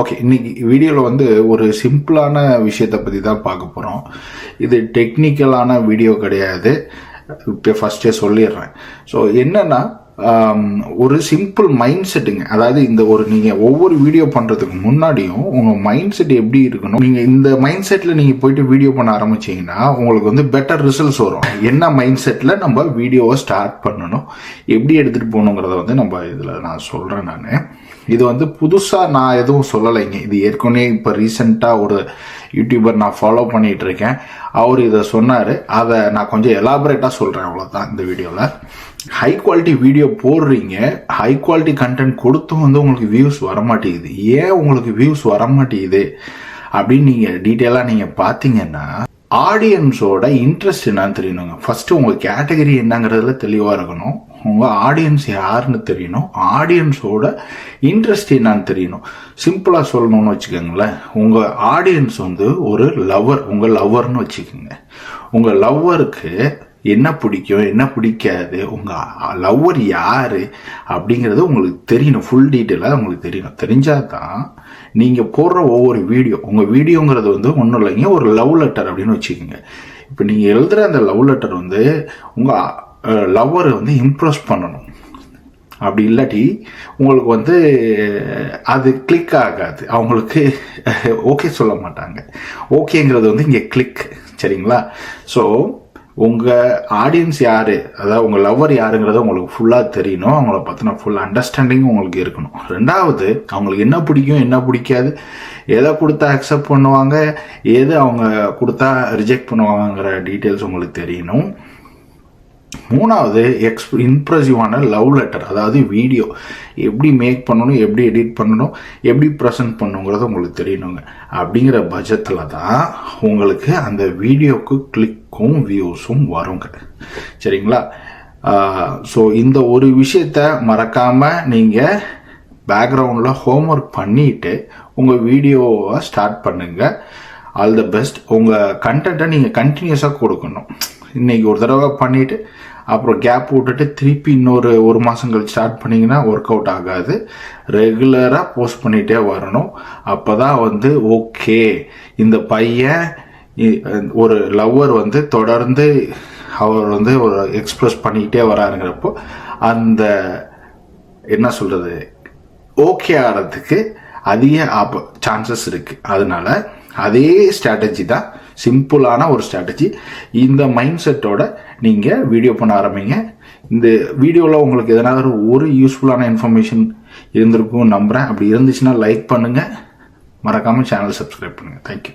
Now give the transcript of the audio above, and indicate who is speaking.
Speaker 1: Okay இன்னைக்கு வீடியோவில் வந்து ஒரு சிம்பிளான விஷயத்தை பற்றி தான் பார்க்க போகிறோம் இது டெக்னிக்கலான வீடியோ கிடையாது. இப்போ ஃபஸ்ட்டே சொல்லிடுறேன். ஸோ என்னென்னா ஒரு சிம்பிள் மைண்ட் செட்டுங்க அதாவது இந்த ஒரு நீங்கள் ஒவ்வொரு வீடியோ பண்ணுறதுக்கு முன்னாடியும் உங்கள் மைண்ட் செட் எப்படி இருக்கணும்? நீங்கள் இந்த மைண்ட் செட்டில் நீங்கள் போயிட்டு வீடியோ பண்ண ஆரம்பிச்சிங்கன்னா உங்களுக்கு வந்து பெட்டர் ரிசல்ட்ஸ் வரும். என்ன மைண்ட் செட்டில் நம்ம வீடியோவை ஸ்டார்ட் பண்ணணும்? எப்படி எடுத்துகிட்டு போகணுங்கிறத வந்து நம்ம இதில் நான் சொல்கிறேன் நான். இது வந்து புதுசாக நான் எதுவும் சொல்லலைங்க. இது ஏற்கனவே இப்போ ரீசெண்டாக ஒரு யூடியூபர் நான் ஃபாலோ பண்ணிகிட்டு இருக்கேன் அவர் இதை சொன்னார். அதை நான் கொஞ்சம் எலாபரேட்டாக சொல்கிறேன் அவ்வளோதான் இந்த வீடியோவில் ஹை குவாலிட்டி வீடியோ போடுறீங்க. ஹை குவாலிட்டி கண்டென்ட் கொடுத்தும் வந்து உங்களுக்கு வியூஸ் வரமாட்டேங்குது. ஏன் உங்களுக்கு வியூஸ் வரமாட்டேங்குது? அப்படின்னு நீங்கள் டீட்டெயிலாக நீங்கள் பார்த்தீங்கன்னா ஆடியன்ஸோட இன்ட்ரெஸ்ட் என்னன்னு தெரியணுங்க. ஃபஸ்ட்டு உங்கள் கேட்டகரி என்னங்கிறதுல தெளிவாக இருக்கணும். உங்கள் ஆடியன்ஸ் யாருன்னு தெரியணும். ஆடியன்ஸோட இன்ட்ரெஸ்ட் என்னான்னு தெரியணும். சிம்பிளாக சொல்லணும்னு வச்சுக்கோங்களேன். உங்கள் ஆடியன்ஸ் வந்து ஒரு லவ்வர் உங்கள் லவ்வர்னு வச்சுக்கோங்க. உங்கள் லவ்வருக்கு என்ன பிடிக்கும் என்ன பிடிக்காது உங்கள் லவ்வர் யார் அப்படிங்கிறது உங்களுக்கு தெரியணும். ஃபுல் டீட்டெயிலாக உங்களுக்கு தெரியணும். தெரிஞ்சால் தான் நீங்கள் போடுற ஒவ்வொரு வீடியோ உங்கள் வீடியோங்கிறது வந்து ஒன்றும் இல்லைங்க ஒரு லவ் லெட்டர் அப்படின்னு வச்சுக்கோங்க. இப்போ நீங்கள் எழுதுகிற அந்த லவ் லெட்டர் வந்து உங்கள் லவ்வரை வந்து இம்ப்ரெஸ் பண்ணணும். அப்படி இல்லாட்டி உங்களுக்கு வந்து அது கிளிக் ஆகாது. அவங்களுக்கு ஓகே சொல்ல மாட்டாங்க. ஓகேங்கிறது வந்து இங்கே கிளிக் சரிங்களா? ஸோ உங்கள் ஆடியன்ஸ் யார்? அதாவது உங்கள் லவ்வர் யாருங்கிறத உங்களுக்கு ஃபுல்லாக தெரியணும். அவங்கள பற்றின ஃபுல் அண்டர்ஸ்டாண்டிங் உங்களுக்கு இருக்கணும். ரெண்டாவது அவங்களுக்கு என்ன பிடிக்கும் என்ன பிடிக்காது எதை கொடுத்தா அக்செப்ட் பண்ணுவாங்க எது அவங்க கொடுத்தா ரிஜெக்ட் பண்ணுவாங்கங்கிற டீட்டெயில்ஸ் உங்களுக்கு தெரியணும். மூணாவது எக்ஸ் இம்ப்ரெசிவான லவ் லெட்டர் அதாவது வீடியோ எப்படி மேக் பண்ணணும் எப்படி எடிட் பண்ணணும் எப்படி ப்ரெசென்ட் பண்ணணுங்கிறது உங்களுக்கு தெரியணுங்க. அப்படிங்கிற பட்சத்தில் தான் உங்களுக்கு அந்த வீடியோக்கு கிளிக்கும் வியூஸும் வருங்க. சரிங்களா? ஸோ இந்த ஒரு விஷயத்த மறக்காமல் நீங்கள் பேக்ரவுண்டில் ஹோம்ஒர்க் பண்ணிவிட்டு உங்கள் வீடியோவை ஸ்டார்ட் பண்ணுங்கள் ஆல் த பெஸ்ட் உங்கள் கண்டென்ட்டை நீங்கள் கண்டினியூஸாக கொடுக்கணும். இன்னைக்கு ஒரு தடவை பண்ணிட்டு அப்புறம் கேப் விட்டுட்டு திருப்பி இன்னொரு ஒரு மாதம் கழிச்சு ஸ்டார்ட் பண்ணிங்கன்னா ஒர்க் அவுட் ஆகாது. ரெகுலராக போஸ்ட் பண்ணிகிட்டே வரணும். அப்போ தான் வந்து ஓகே இந்த பையன் ஒரு லவ்வர் வந்து தொடர்ந்து அவர் வந்து ஒரு எக்ஸ்ப்ரெஸ் பண்ணிக்கிட்டே வராருங்கிறப்போ அந்த என்ன சொல்கிறது ஓகே ஆகிறதுக்கு அதிக ஆப்ப சான்சஸ் இருக்கு. அதனால அதே ஸ்ட்ராட்டஜி தான் சிம்பிளான ஒரு ஸ்ட்ராட்டஜி இந்த மைண்ட் செட்டோட நீங்கள் வீடியோ பண்ண ஆரம்பிங்க. இந்த வீடியோவில் உங்களுக்கு எதனாவது ஒரு யூஸ்ஃபுல்லான இன்ஃபர்மேஷன் இருந்திருக்கும் நம்புகிறேன் அப்படி இருந்துச்சுன்னா லைக் பண்ணுங்கள் மறக்காமல் சேனல் சப்ஸ்கிரைப் பண்ணுங்கள் தேங்க்யூ